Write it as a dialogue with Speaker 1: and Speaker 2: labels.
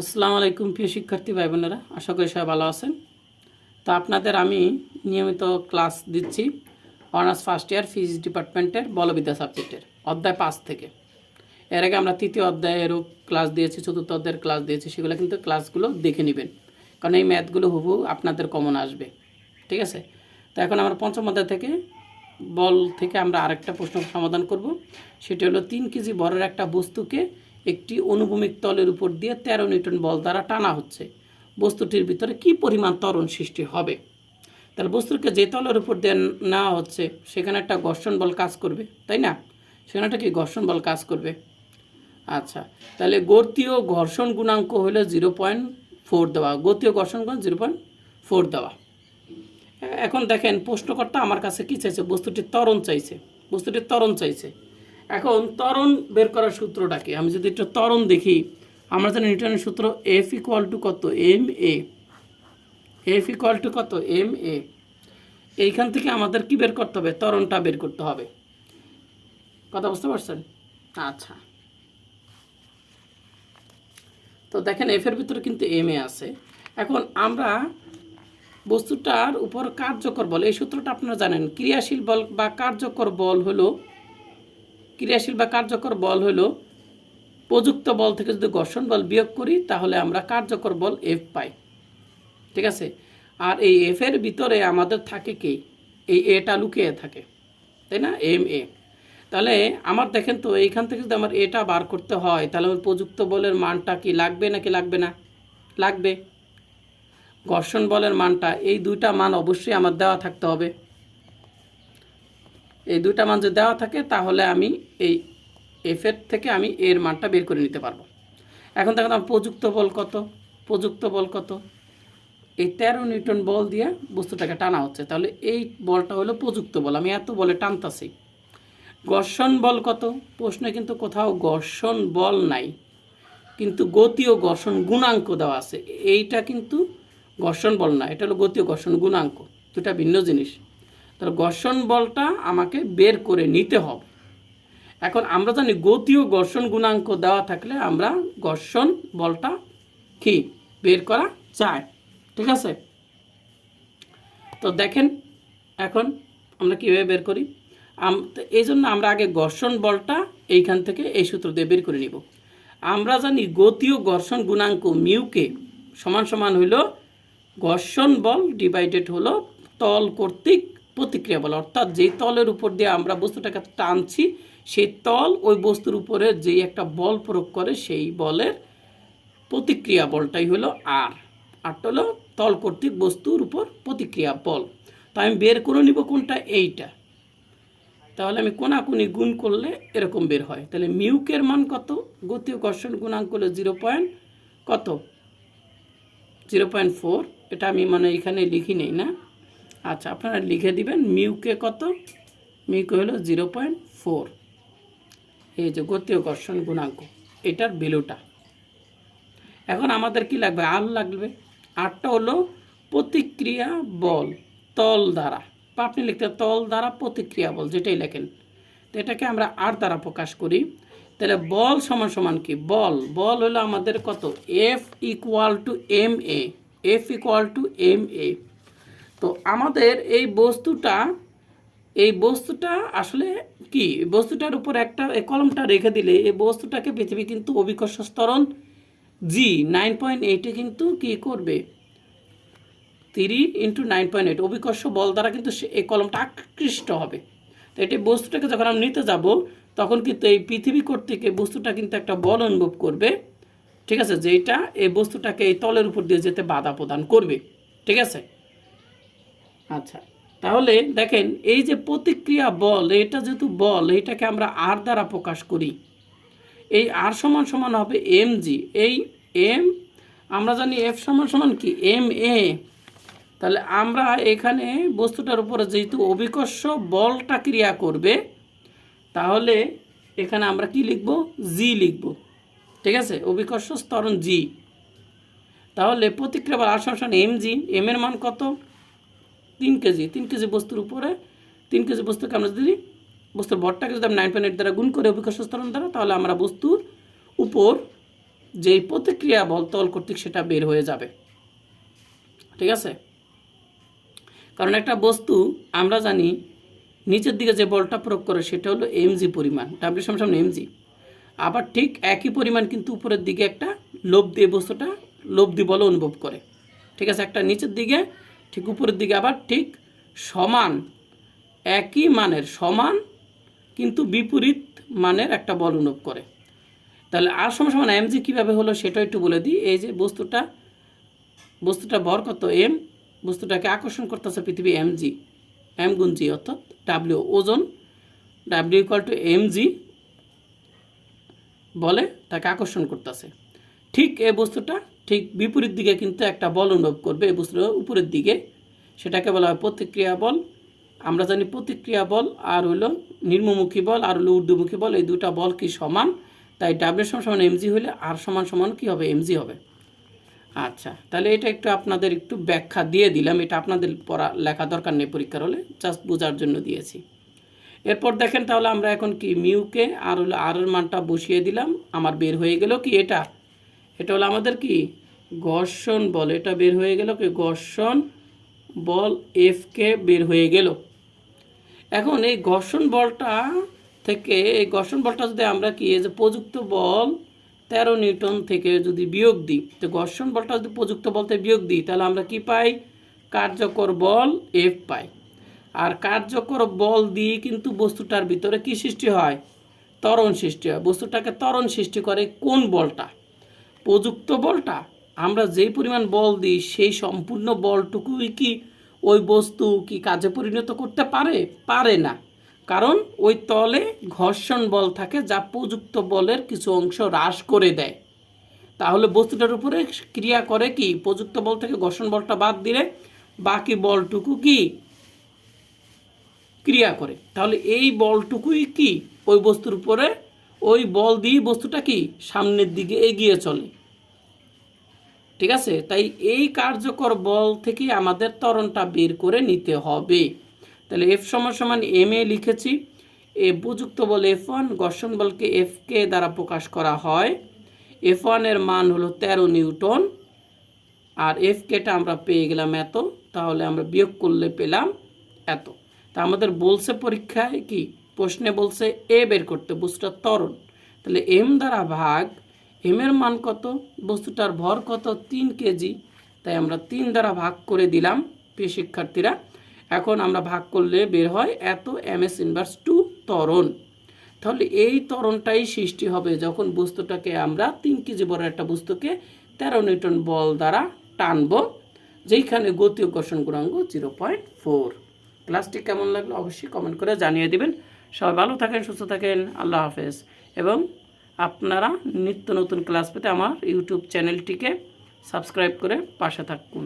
Speaker 1: আসসালামু আলাইকুম প্রিয় শিক্ষার্থী ভাই বোনেরা আশা করি সবাই ভালো আছেন। তো আপনাদের আমি নিয়মিত ক্লাস দিচ্ছি অনার্স ফার্স্ট ইয়ার ফিজিক্স ডিপার্টমেন্টের বলবিদ্যা সাবজেক্টের, অধ্যায় পাঁচ থেকে। এর আগে আমরা তৃতীয় অধ্যায়েরও ক্লাস দিয়েছি, চতুর্থ অধ্যায়ের ক্লাস দিয়েছি, সেগুলো কিন্তু ক্লাসগুলো দেখে নেবেন। কারণ এই ম্যাথগুলো হুবহু আপনাদের কমন আসবে। ঠিক আছে? তো এখন আমরা পঞ্চম অধ্যায় থেকে বল থেকে আমরা আরেকটা প্রশ্ন সমাধান করব। সেটি হলো তিন কেজি বড়ের একটা বস্তুকে একটি অনুভূমিক তলের উপর দিয়ে তেরো নিউটন বল দ্বারা টানা হচ্ছে। বস্তুটির ভিতরে কি পরিমাণ তরণ সৃষ্টি হবে? তাহলে বস্তুকে যে তলের উপর দিয়ে নেওয়া হচ্ছে, সেখানে একটা ঘর্ষণ বল কাজ করবে, তাই না? সেখানে একটা কি ঘর্ষণ বল কাজ করবে? আচ্ছা তাহলে গতীয় ঘর্ষণ গুণাঙ্ক হলো জিরো পয়েন্ট ফোর দেওয়া। গতীয় ঘর্ষণ গুণ জিরো পয়েন্ট ফোর দেওয়া। এখন দেখেন, প্রশ্নকর্তা আমার কাছে কী চাইছে? বস্তুটির তরণ চাইছে। বস্তুটির তরণ চাইছে। এখন তরণ বের করার সূত্রটাকে আমি যদি একটু তরণ দেখি আমরা জানি নিউটনের সূত্র এফ ইকুয়াল টু কত? M A F equal to কত? এম এ এইখান থেকে আমাদের কি বের করতে হবে? ত্বরণটা বের করতে হবে। কথা বুঝতে পারছেন? আচ্ছা। তো দেখেন এফের ভিতরে কিন্তু এম এ আছে। এখন আমরা বস্তুটার উপর কার্যকর বল এই সূত্রটা আপনারা জানেন ক্রিয়াশীল বল বা কার্যকর বল হলো ক্রিয়াশীল বা কার্যকর বল হলো প্রযুক্ত বল থেকে যদি ঘর্ষণ বল বিয়োগ করি, তাহলে আমরা কার্যকর বল এফ পাই। ঠিক আছে? আর এই এফের ভিতরে আমাদের থাকে কি? এই এটা লুকিয়ে থাকে। তাই না? এম এ তাহলে আমার দেখেন তো, এইখান থেকে যদি আমার এটা বার করতে হয়, তাহলে আমার প্রযুক্ত বলের মানটা কি লাগবে নাকি লাগবে না? লাগবে। ঘর্ষণ বলের মানটা, এই দুইটা মান অবশ্যই আমার দেওয়া থাকতে হবে। এই দুইটা মান যদি দেওয়া থাকে, তাহলে আমি এই এফের থেকে আমি এর মানটা বের করে নিতে পারব। এখন দেখেন আমার প্রযুক্ত বল কত? প্রযুক্ত বল কত? এই তেরো নিউটন বল দিয়ে বস্তুটাকে টানা হচ্ছে। তাহলে এই বলটা হলো প্রযুক্ত বল। আমি এত বলে টানতাছি। ঘর্ষণ বল কত? প্রশ্নে কিন্তু কোথাও ঘর্ষণ বল নাই। কিন্তু গতীয় ঘর্ষণ গুণাঙ্ক দেওয়া আছে। এইটা কিন্তু ঘর্ষণ বল না, এটা হলো গতীয় ঘর্ষণ গুণাঙ্ক। দুটা ভিন্ন জিনিস। তাহলে ঘর্ষণ বলটা আমাকে বের করে নিতে হবে। এখন আমরা জানি গতীয় ঘর্ষণ গুণাঙ্ক দেওয়া থাকলে আমরা ঘর্ষণ বলটা কি? বের করা যায়। ঠিক আছে? তো দেখেন, এখন আমরা কীভাবে বের করি? এই জন্য আমরা আগে ঘর্ষণ বলটা এইখান থেকে এই সূত্র দিয়ে বের করে নিব। আমরা জানি গতীয় ঘর্ষণ গুণাঙ্ক মিউকে সমান সমান হইল ঘর্ষণ বল ডিভাইডেড হলো তল কর্তৃক প্রতিক্রিয়া বল। অর্থাৎ যেই তলের উপর দিয়ে আমরা বস্তুটাকে টানছি, সেই তল ওই বস্তুর উপরে যেই একটা বল প্রয়োগ করে, সেই বলের প্রতিক্রিয়া বলটাই হলো আর। আরটা হলো তল কর্তৃক বস্তুর উপর প্রতিক্রিয়া বল। তো আমি বের করে নিব কোনটা? এইটা। তাহলে আমি কোনাকুনি গুণ করলে এরকম বের হয়। তাহলে মিউকের মান কত? গতীয় ঘর্ষণ গুণাঙ্ক হলো জিরো পয়েন্ট কত? Zero point four. এটা আমি মানে এখানে লিখি নেই না। আচ্ছা আপনারা লিখে দিবেন মিউকে কত? মিউকে হলো জিরো পয়েন্ট ফোর। এই যে গতীয় ঘর্ষণ গুণাঙ্ক, এটার ভ্যালুটা। এখন আমাদের কি লাগবে? আর লাগবে? আরটা হলো প্রতিক্রিয়া বল, তল দ্বারা। বা আপনি লিখতে তল দ্বারা প্রতিক্রিয়া বল, যেটাই লেখেন। তো এটাকে আমরা আর দ্বারা প্রকাশ করি। তাহলে বল সমান সমান কি? বল। বল হলো আমাদের কত? F equal to M A F equal to M A তো আমাদের এই বস্তুটা এই বস্তুটা আসলে কি? বস্তুটার উপর একটা কলমটা রেখে দিলে এই বস্তুটাকে পৃথিবী কিন্তু অভিকর্ষ স্তরণ জি নাইন পয়েন্ট এইটে কিন্তু কি করবে? Three into nine point eight অভিকর্ষ বল দ্বারা কিন্তু সে- এই কলমটা আকৃষ্ট হবে। তো এটি বস্তুটাকে যখন আমরা নিতে যাব, তখন কিন্তু এই পৃথিবী কর্তৃক বস্তুটা কিন্তু একটা বল অনুভব করবে। ঠিক আছে? যেটা এই বস্তুটাকে এই তলের উপর দিয়ে যেতে বাধা প্রদান করবে। ঠিক আছে? আচ্ছা তাহলে দেখেন, এই যে প্রতিক্রিয়া বল, এটা যেহেতু বল, এইটাকে আমরা আর দ্বারা প্রকাশ করি। এই আর সমান সমান হবে এম জি এই এম আমরা জানি এফ সমান সমান কি? এম এ তাহলে আমরা এখানে বস্তুটার উপরে যেহেতু অভিকর্ষ বলটা ক্রিয়া করবে, তাহলে এখানে আমরা কি লিখব? জি লিখব। ঠিক আছে? অভিকর্ষ স্তরণ জি তাহলে প্রতিক্রিয়া বল আর সমান এম জি এম এর মান কত? তিন কেজি তিন কেজি বস্তুর উপরে, তিন কেজি বস্তুকে আমরা যদি, বস্তুর ভরটাকে যদি আমরা নাইন পয়েন্ট দ্বারা গুণ করে অভিকর্ষ দ্বারা, তাহলে আমরা বস্তুর উপর যেই প্রতিক্রিয়া বল তল কর্তৃক সেটা বের হয়ে যাবে। ঠিক আছে? কারণ একটা বস্তু, আমরা জানি, নিচের দিকে যে বলটা প্রয়োগ করে সেটা হলো এমজি পরিমাণ ডাব্লিউ সমান এমজি আবার ঠিক একই পরিমাণ কিন্তু উপরের দিকে একটা লোভ দিয়ে বস্তুটা লোভ দিয়ে বলে অনুভব করে। ঠিক আছে? একটা নিচের দিকে ঠিক উপরের দিকে আবার ঠিক সমান, একই মানের সমান কিন্তু বিপরীত মানের একটা বল অনুভব করে। তাহলে আর সমান সমান এমজি কীভাবে হলো সেটা একটু বলে দিই। এই যে বস্তুটা বস্তুটা ভর কত এম বস্তুটাকে আকর্ষণ করতেছে পৃথিবী এম জি এম গুণ জি অর্থাৎ ডাব্লিউ ওজন W equal to M G বলে তাকে আকর্ষণ করতেছে। ঠিক এই বস্তুটা ঠিক বিপরীত দিকে কিন্তু একটা বল অনুভব করবে, এই বস্তুটা উপরের দিকে। সেটাকে বলা হয় প্রতিক্রিয়া বল। আমরা জানি প্রতিক্রিয়া বল আর হলো নির্মমুখী বল আর হলো ঊর্ধ্বমুখী বল, এই দুটা বল কি সমান? তাই ডাব্লিউ সমান সমান এমজি হলে আর সমান সমান কি হবে? এমজি হবে। আচ্ছা তাহলে এটা একটু আপনাদের একটু ব্যাখ্যা দিয়ে দিলাম। এটা আপনাদের পড়া, লেখা দরকার নেই পরীক্ষার হলে জাস্ট বোঝার জন্য দিয়েছি। এরপর দেখেন তাহলে আমরা এখন কি মিউকে আর হলো আর এর মানটা বসিয়ে দিলাম। আমার বের হয়ে গেল কি এটা? এটা হলো আমাদের কি? ঘর্ষণ বল। এটা বের হয়ে গেল কি? ঘর্ষণ বল এফকে বের হয়ে গেল। এখন এই ঘর্ষণ বলটা থেকে, এই ঘর্ষণ বলটা যদি আমরা কি যে প্রযুক্ত বল তেরো নিউটন থেকে যদি বিয়োগ দিই, তো ঘর্ষণ বলটা যদি প্রযুক্ত বলতে বিয়োগ দিই, তাহলে আমরা কি পাই? কার্যকর বল এফ পাই। আর কার্যকর বল দিয়ে কিন্তু বস্তুটার ভিতরে কি সৃষ্টি হয়? ত্বরণ সৃষ্টি হয়। বস্তুটাকে ত্বরণ সৃষ্টি করে কোন বলটা? প্রযুক্ত বলটা? আমরা যেই পরিমাণ বল দিই, সেই সম্পূর্ণ বলটুকুই কি ওই বস্তু কি কাজে পরিণত করতে পারে? পারে না। কারণ ওই তলে ঘর্ষণ বল থাকে যা প্রযুক্ত বলের কিছু অংশ হ্রাস করে দেয়। তাহলে বস্তুটার উপরে ক্রিয়া করে কি? প্রযুক্ত বল থেকে ঘর্ষণ বলটা বাদ দিলে বাকি বলটুকু কি? ক্রিয়া করে। তাহলে এই বলটুকুই কি? ওই বস্তুর উপরে ওই বল দিয়ে বস্তুটা কি সামনের দিকে এগিয়ে চলে। ঠিক আছে? তাই এই কার্যকর বল থেকে আমাদের ত্বরণটা বের করে নিতে হবে। তাহলে এফ সমান সমান এম এ লিখেছি। এ উপযুক্ত বল এফ ওয়ান ঘর্ষণ বলকে এফ কে দ্বারা প্রকাশ করা হয়। এফ ওয়ানের মান হলো তেরো নিউটন। আর এফ কেটা আমরা পেয়ে গেলাম এত। তাহলে আমরা বিয়োগ করলে পেলাম এত। তা আমাদের বলছে পরীক্ষায় কি? প্রশ্নে বলছে, এ বের করতে বস্তুটার ত্বরণ তাহলে এম দ্বারা ভাগ, এম এর মান কত? বস্তুটার ভর কত? তিন কেজি। তাই আমরা তিন দ্বারা ভাগ করে দিলাম, প্রিয় শিক্ষার্থীরা। এখন আমরা ভাগ করলে বের হয় এত এম এস ইনভার্স টু ত্বরণ তাহলে এই ত্বরণটাই সৃষ্টি হবে যখন বস্তুটাকে আমরা তিন কেজি বড় একটা বস্তুকে তেরো নিউটন বল দ্বারা টানব, যেইখানে গতি ও ঘর্ষণ গুণাঙ্ক জিরো পয়েন্ট ফোর। ক্লাসটি কেমন লাগল অবশ্যই কমেন্ট করে জানিয়ে দিবেন। সবাই ভালো থাকেন, সুস্থ থাকেন, আল্লাহ হাফেজ। এবং আপনারা নিত্য নতুন ক্লাস পেতে আমার ইউটিউব চ্যানেলটিকে সাবস্ক্রাইব করে পাশে থাকুন।